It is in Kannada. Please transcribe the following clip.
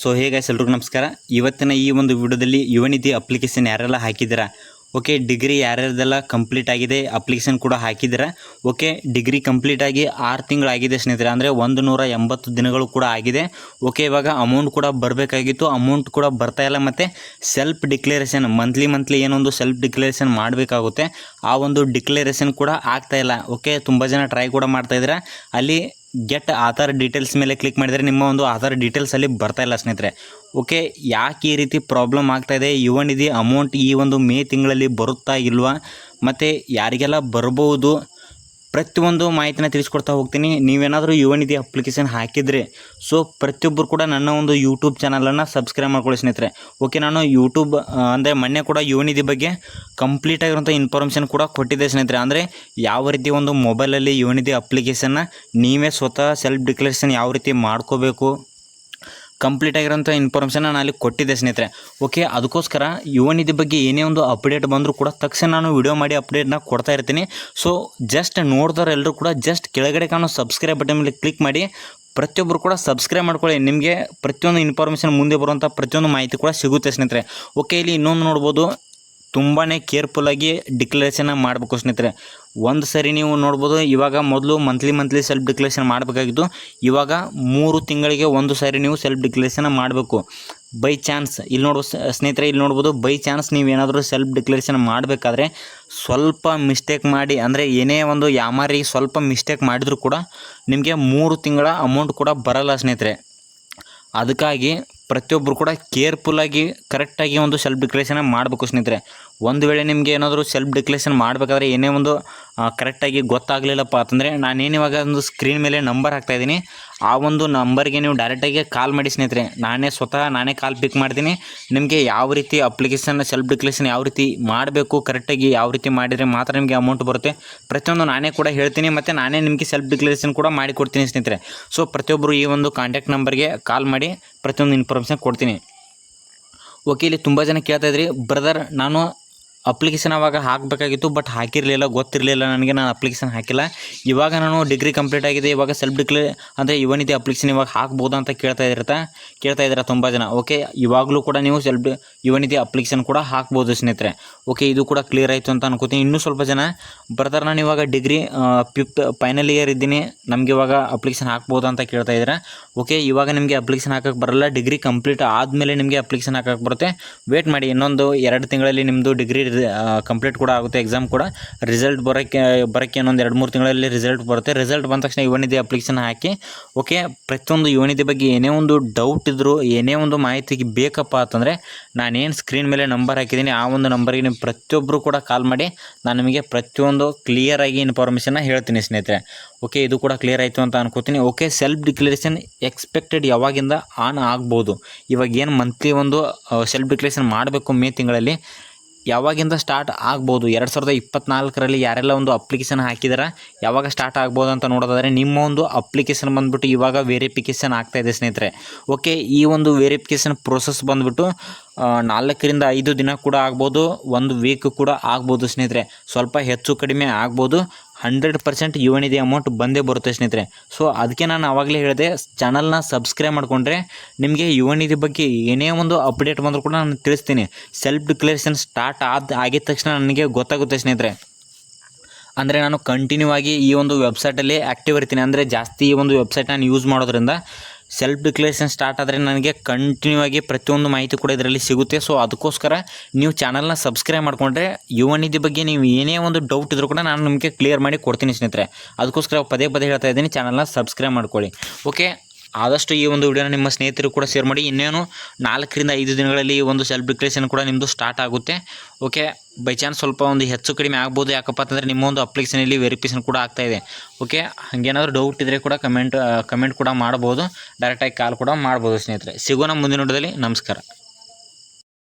ಸೊ ಹೇಗೆ ಎಲ್ರಿಗೂ ನಮಸ್ಕಾರ. ಇವತ್ತಿನ ಈ ಒಂದು ವಿಡಿಯೋದಲ್ಲಿ ಯುವನಿಧಿ ಅಪ್ಲಿಕೇಶನ್ ಯಾರೆಲ್ಲ ಹಾಕಿದ್ದೀರಾ? ಓಕೆ ಡಿಗ್ರಿ ಯಾರ್ಯಾರ್ದೆಲ್ಲ ಕಂಪ್ಲೀಟ್ ಆಗಿದೆ ಅಪ್ಲಿಕೇಶನ್ ಕೂಡ ಹಾಕಿದ್ದೀರಾ? ಓಕೆ ಡಿಗ್ರಿ ಕಂಪ್ಲೀಟ್ ಆಗಿ ಆರು ತಿಂಗಳಾಗಿದೆ ಸ್ನೇಹಿತರೆ, ಅಂದರೆ ಒಂದು ನೂರ ಎಂಬತ್ತು ದಿನಗಳು ಕೂಡ ಆಗಿದೆ. ಓಕೆ ಇವಾಗ ಅಮೌಂಟ್ ಕೂಡ ಬರಬೇಕಾಗಿತ್ತು ಅಮೌಂಟ್ ಕೂಡ ಬರ್ತಾ ಇಲ್ಲ ಮತ್ತು ಸೆಲ್ಫ್ ಡಿಕ್ಲರೇಷನ್ ಮಂತ್ಲಿ ಮಂತ್ಲಿ ಏನೊಂದು ಸೆಲ್ಫ್ ಡಿಕ್ಲರೇಷನ್ ಮಾಡಬೇಕಾಗುತ್ತೆ. ಆ ಒಂದು ಡಿಕ್ಲರೇಷನ್ ಕೂಡ ಆಗ್ತಾ ಇಲ್ಲ. ಓಕೆ ತುಂಬ ಜನ ಟ್ರೈ ಕೂಡ ಮಾಡ್ತಾ ಇದ್ದೀರಾ. ಅಲ್ಲಿ ಗೆಟ್ ಆಧಾರ್ ಡೀಟೇಲ್ಸ್ ಮೇಲೆ ಕ್ಲಿಕ್ ಮಾಡಿದರೆ ನಿಮ್ಮ ಒಂದು ಆಧಾರ್ ಡೀಟೇಲ್ಸ್ ಅಲ್ಲಿ ಬರ್ತಾ ಇಲ್ಲ ಸ್ನೇಹಿತರೆ. ಓಕೆ ಯಾಕೆ ಈ ರೀತಿ ಪ್ರಾಬ್ಲಮ್ ಆಗ್ತಾ ಇದೆ? ಯುವ ನಿಧಿ ಅಮೌಂಟ್ ಈ ಒಂದು ಮೇ ತಿಂಗಳಲ್ಲಿ ಬರುತ್ತಾ ಇಲ್ವಾ? ಮತ್ತು ಯಾರಿಗೆಲ್ಲ ಬರ್ಬೋದು? ಪ್ರತಿಯೊಂದು ಮಾಹಿತಿನ ತಿಳಿಸ್ಕೊಡ್ತಾ ಹೋಗ್ತೀನಿ. ನೀವೇನಾದರೂ ಯುವ ನಿಧಿ ಅಪ್ಲಿಕೇಶನ್ ಹಾಕಿದರೆ ಸೊ ಪ್ರತಿಯೊಬ್ಬರು ಕೂಡ ನನ್ನ ಒಂದು ಯೂಟ್ಯೂಬ್ ಚಾನಲನ್ನು ಸಬ್ಸ್ಕ್ರೈಬ್ ಮಾಡ್ಕೊಳ್ಳಿ ಸ್ನೇಹಿತರೆ. ಓಕೆ ನಾನು ಯೂಟ್ಯೂಬ್ ಅಂದರೆ ಮೊನ್ನೆ ಕೂಡ ಯುವ ನಿಧಿ ಬಗ್ಗೆ ಕಂಪ್ಲೀಟ್ ಆಗಿರುವಂಥ ಇನ್ಫಾರ್ಮೇಷನ್ ಕೂಡ ಕೊಟ್ಟಿದ್ದೆ ಸ್ನೇಹಿತರೆ. ಅಂದರೆ ಯಾವ ರೀತಿ ಒಂದು ಮೊಬೈಲಲ್ಲಿ ಯುವ ನಿಧಿ ಅಪ್ಲಿಕೇಶನ್ನ ನೀವೇ ಸ್ವತಃ ಸೆಲ್ಫ್ ಡಿಕ್ಲರೇಷನ್ ಯಾವ ರೀತಿ ಮಾಡ್ಕೋಬೇಕು ಕಂಪ್ಲೀಟ್ ಆಗಿರೋಂಥ ಇನ್ಫಾರ್ಮೇಷನ್ ನಾನು ಅಲ್ಲಿ ಕೊಟ್ಟಿದ್ದೆ ಸ್ನೇಹಿತರೆ. ಓಕೆ ಅದಕ್ಕೋಸ್ಕರ ಯುವ ನಿಧಿ ಬಗ್ಗೆ ಏನೇ ಒಂದು ಅಪ್ಡೇಟ್ ಬಂದರೂ ಕೂಡ ತಕ್ಷಣ ನಾನು ವಿಡಿಯೋ ಮಾಡಿ ಅಪ್ಡೇಟ್ನ ಕೊಡ್ತಾ ಇರ್ತೀನಿ. ಸೊ ಜಸ್ಟ್ ನೋಡಿದವ್ರು ಎಲ್ಲರೂ ಕೂಡ ಜಸ್ಟ್ ಕೆಳಗಡೆ ಕಾಣೋ ಸಬ್ಸ್ಕ್ರೈಬ್ ಬಟನ್ ಮೇಲೆ ಕ್ಲಿಕ್ ಮಾಡಿ ಪ್ರತಿಯೊಬ್ಬರು ಕೂಡ ಸಬ್ಸ್ಕ್ರೈಬ್ ಮಾಡ್ಕೊಳ್ಳಿ. ನಿಮಗೆ ಪ್ರತಿಯೊಂದು ಇನ್ಫಾರ್ಮೇಷನ್ ಮುಂದೆ ಬರುವಂಥ ಪ್ರತಿಯೊಂದು ಮಾಹಿತಿ ಕೂಡ ಸಿಗುತ್ತೆ ಸ್ನೇಹಿತರೆ. ಓಕೆ ಇಲ್ಲಿ ಇನ್ನೊಂದು ನೋಡ್ಬೋದು. ತುಂಬಾ ಕೇರ್ಫುಲ್ಲಾಗಿ ಡಿಕ್ಲರೇಷನ್ನ ಮಾಡಬೇಕು ಸ್ನೇಹಿತರೆ. ಒಂದು ಸರಿ ನೀವು ನೋಡ್ಬೋದು, ಇವಾಗ ಮೊದಲು ಮಂತ್ಲಿ ಮಂತ್ಲಿ ಸೆಲ್ಫ್ ಡಿಕ್ಲೇಷನ್ ಮಾಡಬೇಕಾಗಿತ್ತು. ಇವಾಗ ಮೂರು ತಿಂಗಳಿಗೆ ಒಂದು ಸಾರಿ ನೀವು ಸೆಲ್ಫ್ ಡಿಕ್ಲೇಷನ್ ಮಾಡಬೇಕು. ಬೈ ಚಾನ್ಸ್ ಇಲ್ಲಿ ನೋಡುವ ಸ್ನೇಹಿತರೆ ಇಲ್ಲಿ ನೋಡ್ಬೋದು ಬೈ ಚಾನ್ಸ್ ನೀವು ಏನಾದರೂ ಸೆಲ್ಫ್ ಡಿಕ್ಲೇಷನ್ ಮಾಡಬೇಕಾದ್ರೆ ಸ್ವಲ್ಪ ಮಿಸ್ಟೇಕ್ ಮಾಡಿ, ಅಂದರೆ ಏನೇ ಒಂದು ಯಾಮಾರಿ ಸ್ವಲ್ಪ ಮಿಸ್ಟೇಕ್ ಮಾಡಿದರೂ ಕೂಡ ನಿಮಗೆ ಮೂರು ತಿಂಗಳ ಅಮೌಂಟ್ ಕೂಡ ಬರಲ್ಲ ಸ್ನೇಹಿತರೆ. ಅದಕ್ಕಾಗಿ ಪ್ರತಿಯೊಬ್ಬರು ಕೂಡ ಕೇರ್ಫುಲ್ಲಾಗಿ ಕರೆಕ್ಟಾಗಿ ಒಂದು ಸೆಲ್ಫ್ ಡಿಕ್ಲೇಷನ್ ಮಾಡಬೇಕು ಸ್ನೇಹಿತರೆ. ಒಂದು ವೇಳೆ ನಿಮಗೆ ಏನಾದರೂ ಸೆಲ್ಫ್ ಡಿಕ್ಲೇಷನ್ ಮಾಡಬೇಕಾದ್ರೆ ಏನೇ ಒಂದು ಕರೆಕ್ಟಾಗಿ ಗೊತ್ತಾಗಲಿಲ್ಲಪ್ಪ ಅಂತಂದರೆ ನಾನೇನು ಇವಾಗ ಒಂದು ಸ್ಕ್ರೀನ್ ಮೇಲೆ ನಂಬರ್ ಹಾಕ್ತಾಯಿದ್ದೀನಿ ಆ ಒಂದು ನಂಬರ್ಗೆ ನೀವು ಡೈರೆಕ್ಟಾಗಿ ಕಾಲ್ ಮಾಡಿ ಸ್ನೇಹಿತರೆ. ನಾನೇ ಸ್ವತಃ ನಾನೇ ಕಾಲ್ ಪಿಕ್ ಮಾಡ್ತೀನಿ. ನಿಮಗೆ ಯಾವ ರೀತಿ ಅಪ್ಲಿಕೇಶನ್ ಸೆಲ್ಫ್ ಡಿಕ್ಲೇಷನ್ ಯಾವ ರೀತಿ ಮಾಡಬೇಕು ಕರೆಕ್ಟಾಗಿ ಯಾವ ರೀತಿ ಮಾಡಿದರೆ ಮಾತ್ರ ನಿಮಗೆ ಅಮೌಂಟ್ ಬರುತ್ತೆ. ಪ್ರತಿಯೊಂದು ನಾನೇ ಕೂಡ ಹೇಳ್ತೀನಿ ಮತ್ತು ನಾನೇ ನಿಮಗೆ ಸೆಲ್ಫ್ ಡಿಕ್ಲೇಷನ್ ಕೂಡ ಮಾಡಿ ಕೊಡ್ತೀನಿ ಸ್ನೇಹಿತರೆ. ಸೊ ಪ್ರತಿಯೊಬ್ಬರು ಈ ಒಂದು ಕಾಂಟ್ಯಾಕ್ಟ್ ನಂಬರ್ಗೆ ಕಾಲ್ ಮಾಡಿ ಪ್ರತಿಯೊಂದು ಇನ್ಫಾರ್ಮೇಷನ್ ಕೊಡ್ತೀನಿ. ಓಕೆ ಇಲ್ಲಿ ತುಂಬ ಜನ ಕೇಳ್ತಾಯಿದ್ರಿ ಬ್ರದರ್ ನಾನು ಅಪ್ಲಿಕೇಶನ್ ಅವಾಗ ಹಾಕಬೇಕಾಗಿತ್ತು ಬಟ್ ಹಾಕಿರಲಿಲ್ಲ, ಗೊತ್ತಿರಲಿಲ್ಲ, ನನಗೆ ನಾನು ಅಪ್ಲಿಕೇಶನ್ ಹಾಕಿಲ್ಲ. ಇವಾಗ ನಾನು ಡಿಗ್ರಿ ಕಂಪ್ಲೀಟ್ ಆಗಿದೆ, ಇವಾಗ ಸೆಲ್ಫ್ ಡಿಕ್ಲೇ ಅಂದರೆ ಇವನಿದೆ ಅಪ್ಲಿಕೇಶನ್ ಇವಾಗ ಹಾಕ್ಬೋದು ಅಂತ ಕೇಳ್ತಾ ಇದಿರ್ತಾ ಕೇಳ್ತಾ ಇದ್ದೀರಾ ತುಂಬ ಜನ. ಓಕೆ ಇವಾಗಲೂ ಕೂಡ ನೀವು ಸೆಲ್ಫ್ ಇವನಿದೆ ಅಪ್ಲಿಕೇಶನ್ ಕೂಡ ಹಾಕ್ಬೋದು ಸ್ನೇಹಿತರೆ. ಓಕೆ ಇದು ಕೂಡ ಕ್ಲಿಯರ್ ಆಯಿತು ಅಂತ ಅನ್ಕೋತೀನಿ. ಇನ್ನೂ ಸ್ವಲ್ಪ ಜನ ಬ್ರದರ್ ನಾನು ಇವಾಗ ಡಿಗ್ರಿ ಫಿಫ್ತ್ ಫೈನಲ್ ಇಯರ್ ಇದ್ದೀನಿ, ನಮಗೆ ಇವಾಗ ಅಪ್ಲಿಕೇಶನ್ ಹಾಕ್ಬೋದು ಅಂತ ಕೇಳ್ತಾ ಇದ್ದೀರಾ? ಓಕೆ ಇವಾಗ ನಿಮಗೆ ಅಪ್ಲಿಕೇಶನ್ ಹಾಕಕ್ಕೆ ಬರಲ್ಲ ಡಿಗ್ರಿ ಕಂಪ್ಲೀಟ್ ಆದಮೇಲೆ ನಿಮಗೆ ಅಪ್ಲಿಕೇಶನ್ ಹಾಕಕ್ಕೆ ಬರುತ್ತೆ. ವೇಟ್ ಮಾಡಿ, ಇನ್ನೊಂದು ಎರಡು ತಿಂಗಳಲ್ಲಿ ನಿಮ್ಮದು ಡಿಗ್ರಿ ಕಂಪ್ಲೀಟ್ ಕೂಡ ಆಗುತ್ತೆ ಎಕ್ಸಾಮ್ ಕೂಡ. ರಿಸಲ್ಟ್ ಬರೋಕ್ಕೆ ಬರೋಕ್ಕೆ ಇನ್ನೊಂದು ಎರಡು ಮೂರು ತಿಂಗಳಲ್ಲಿ ರಿಸಲ್ಟ್ ಬರುತ್ತೆ. ರಿಸಲ್ಟ್ ಬಂದ ತಕ್ಷಣ ಯುವನಿಧಿ ಅಪ್ಲಿಕೇಶನ್ ಹಾಕಿ ಓಕೆ ಪ್ರತಿಯೊಂದು ಯುವನಿಧಿ ಬಗ್ಗೆ ಏನೇ ಒಂದು ಡೌಟ್ ಇದ್ದರೂ ಏನೇ ಒಂದು ಮಾಹಿತಿಗೆ ಬೇಕಪ್ಪ ಅಂತಂದರೆ, ನಾನೇನು ಸ್ಕ್ರೀನ್ ಮೇಲೆ ನಂಬರ್ ಹಾಕಿದ್ದೀನಿ, ಆ ಒಂದು ನಂಬರಿಗೆ ನೀವು ಪ್ರತಿಯೊಬ್ಬರು ಕೂಡ ಕಾಲ್ ಮಾಡಿ, ನಾನು ನಿಮಗೆ ಪ್ರತಿಯೊಂದು ಕ್ಲಿಯರಾಗಿ ಇನ್ಫಾರ್ಮೇಷನ್ನ ಹೇಳ್ತೀನಿ ಸ್ನೇಹಿತರೆ. ಓಕೆ ಇದು ಕೂಡ ಕ್ಲಿಯರ್ ಆಯಿತು ಅಂತ ಅನ್ಕೋತೀನಿ. ಓಕೆ ಸೆಲ್ಫ್ ಡಿಕ್ಲರೇಷನ್ ಎಕ್ಸ್ಪೆಕ್ಟೆಡ್ ಯಾವಾಗಿಂದ ಆನ್ ಆಗ್ಬೋದು. ಇವಾಗ ಏನು ಮಂತ್ಲಿ ಒಂದು ಸೆಲ್ಫ್ ಡಿಕ್ಲರೇಷನ್ ಮಾಡಬೇಕು ಮೇ ತಿಂಗಳಲ್ಲಿ ಯಾವಾಗಿಂದ ಸ್ಟಾರ್ಟ್ ಆಗ್ಬೋದು? ಎರಡು ಸಾವಿರದ ಇಪ್ಪತ್ನಾಲ್ಕರಲ್ಲಿ ಯಾರೆಲ್ಲ ಒಂದು ಅಪ್ಲಿಕೇಶನ್ ಹಾಕಿದಾರ? ಯಾವಾಗ ಸ್ಟಾರ್ಟ್ ಆಗ್ಬೋದು ಅಂತ ನೋಡೋದಾದರೆ ನಿಮ್ಮ ಒಂದು ಅಪ್ಲಿಕೇಶನ್ ಬಂದುಬಿಟ್ಟು ಇವಾಗ ಆಗ್ತಾ ಇದೆ ಸ್ನೇಹಿತರೆ. ಓಕೆ ಈ ಒಂದು ವೆರಿಫಿಕೇಶನ್ ಪ್ರೋಸೆಸ್ ಬಂದುಬಿಟ್ಟು ನಾಲ್ಕರಿಂದ ಐದು ದಿನ ಕೂಡ ಆಗ್ಬೋದು, ಒಂದು ವೀಕ್ ಕೂಡ ಆಗ್ಬೋದು ಸ್ನೇಹಿತರೆ. ಸ್ವಲ್ಪ ಹೆಚ್ಚು ಕಡಿಮೆ ಆಗ್ಬೋದು. ಹಂಡ್ರೆಡ್ ಪರ್ಸೆಂಟ್ ಯುವನಿಧಿ ಅಮೌಂಟ್ ಬಂದೇ ಬರುತ್ತೆ ಸ್ನೇಹಿತರೆ. ಸೊ ಅದಕ್ಕೆ ನಾನು ಆವಾಗಲೇ ಹೇಳಿದೆ ಚಾನಲ್ನ ಸಬ್ಸ್ಕ್ರೈಬ್ ಮಾಡಿಕೊಂಡ್ರೆ ನಿಮಗೆ ಯುವನಿಧಿ ಬಗ್ಗೆ ಏನೇ ಒಂದು ಅಪ್ಡೇಟ್ ಬಂದರೂ ಕೂಡ ನಾನು ತಿಳಿಸ್ತೀನಿ. ಸೆಲ್ಫ್ ಡಿಕ್ಲರೇಷನ್ ಸ್ಟಾರ್ಟ್ ಆದ, ಆಗಿದ ತಕ್ಷಣ ನನಗೆ ಗೊತ್ತಾಗುತ್ತೆ ಸ್ನೇಹಿತರೆ. ಅಂದರೆ ನಾನು ಕಂಟಿನ್ಯೂ ಆಗಿ ಈ ಒಂದು ವೆಬ್ಸೈಟಲ್ಲಿ ಆ್ಯಕ್ಟಿವ್ ಇರ್ತೀನಿ. ಅಂದರೆ ಜಾಸ್ತಿ ಈ ಒಂದು ವೆಬ್ಸೈಟ್ ನಾನು ಯೂಸ್ ಮಾಡೋದ್ರಿಂದ ಸೆಲ್ಫ್ ಡಿಕ್ಲರೇಷನ್ ಸ್ಟಾರ್ಟ್ ಆದರೆ ನನಗೆ ಕಂಟಿನ್ಯೂ ಆಗಿ ಪ್ರತಿಯೊಂದು ಮಾಹಿತಿ ಕೂಡ ಇದರಲ್ಲಿ ಸಿಗುತ್ತೆ. ಸೊ ಅದಕ್ಕೋಸ್ಕರ ನೀವು ಚಾನಲ್ನ ಸಬ್ಸ್ಕ್ರೈಬ್ ಮಾಡಿಕೊಂಡ್ರೆ ಯುವ ನಿಧಿ ಬಗ್ಗೆ ನೀವು ಏನೇ ಒಂದು ಡೌಟ್ ಇದ್ರೂ ಕೂಡ ನಾನು ನಿಮಗೆ ಕ್ಲಿಯರ್ ಮಾಡಿ ಕೊಡ್ತೀನಿ ಸ್ನೇಹಿತರೆ. ಅದಕ್ಕೋಸ್ಕರ ಪದೇ ಪದೇ ಹೇಳ್ತಾ ಇದ್ದೀನಿ ಚಾನಲ್ನ ಸಬ್ಸ್ಕ್ರೈಬ್ ಮಾಡ್ಕೊಳ್ಳಿ. ಓಕೆ ಆದಷ್ಟು ಈ ಒಂದು ವಿಡಿಯೋನ ನಿಮ್ಮ ಸ್ನೇಹಿತರು ಕೂಡ ಶೇರ್ ಮಾಡಿ. ಇನ್ನೇನು ನಾಲ್ಕರಿಂದ ಐದು ದಿನಗಳಲ್ಲಿ ಈ ಒಂದು ಸೆಲ್ಫ್ ಡಿಕ್ಲೇಷನ್ ಕೂಡ ನಿಮ್ಮದು ಸ್ಟಾರ್ಟ್ ಆಗುತ್ತೆ. ಓಕೆ ಬೈ ಚಾನ್ಸ್ ಸ್ವಲ್ಪ ಒಂದು ಹೆಚ್ಚು ಕಡಿಮೆ ಆಗ್ಬೋದು. ಯಾಕಪ್ಪ ಅಂತಂದರೆ ನಿಮ್ಮ ಒಂದು ಅಪ್ಲಿಕೇಶನಲ್ಲಿ ವೆರಿಫಿಕೇಷನ್ ಕೂಡ ಆಗ್ತಾ ಇದೆ. ಓಕೆ ಹಾಗೇನಾದರೂ ಡೌಟ್ ಇದ್ದರೆ ಕೂಡ ಕಮೆಂಟ್ ಕಮೆಂಟ್ ಕೂಡ ಮಾಡ್ಬೋದು. ಡೈರೆಕ್ಟಾಗಿ ಕಾಲ್ ಕೂಡ ಮಾಡ್ಬೋದು ಸ್ನೇಹಿತರೆ. ಸಿಗೋಣ ಮುಂದಿನ ವಿಡಿಯೋದಲ್ಲಿ. ನಮಸ್ಕಾರ.